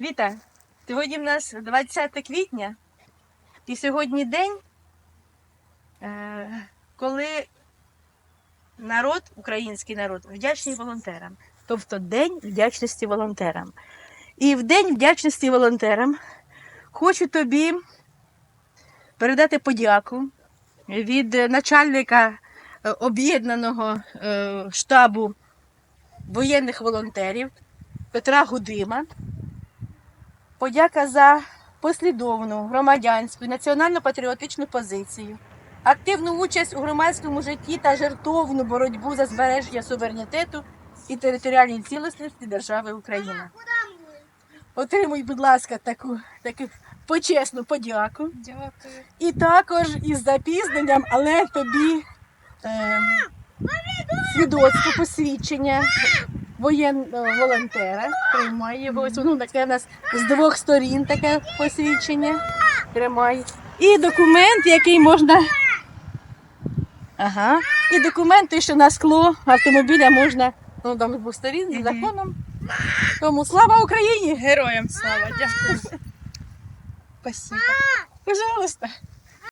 Віта, сьогодні в нас 20 квітня, і сьогодні день, е, коли народ, український народ, вдячний волонтерам. Тобто День вдячності волонтерам. І в День вдячності волонтерам хочу тобі передати подяку від начальника е, об'єднаного е, штабу воєнних волонтерів Петра Гудима. Подяка за послідовну громадянську і національно-патріотичну позицію, активну участь у громадському житті та жертовну боротьбу за збереження суверенітету і територіальної цілісності держави Україна. Отримуй, будь ласка, таку, таку почесну подяку. Дякую. І також із запізненням, але тобі е, свідоцтво посвідчення воєнного волонтера. Тримай його. Ось воно таке у нас з двох сторін таке посвідчення. Тримай. І документ, який можна. Ага. І документи, що на скло автомобіля можна ну, там з двох сторін, з законом. Тому слава Україні! Героям слава, дякую. Спасибо. Пожалуйста.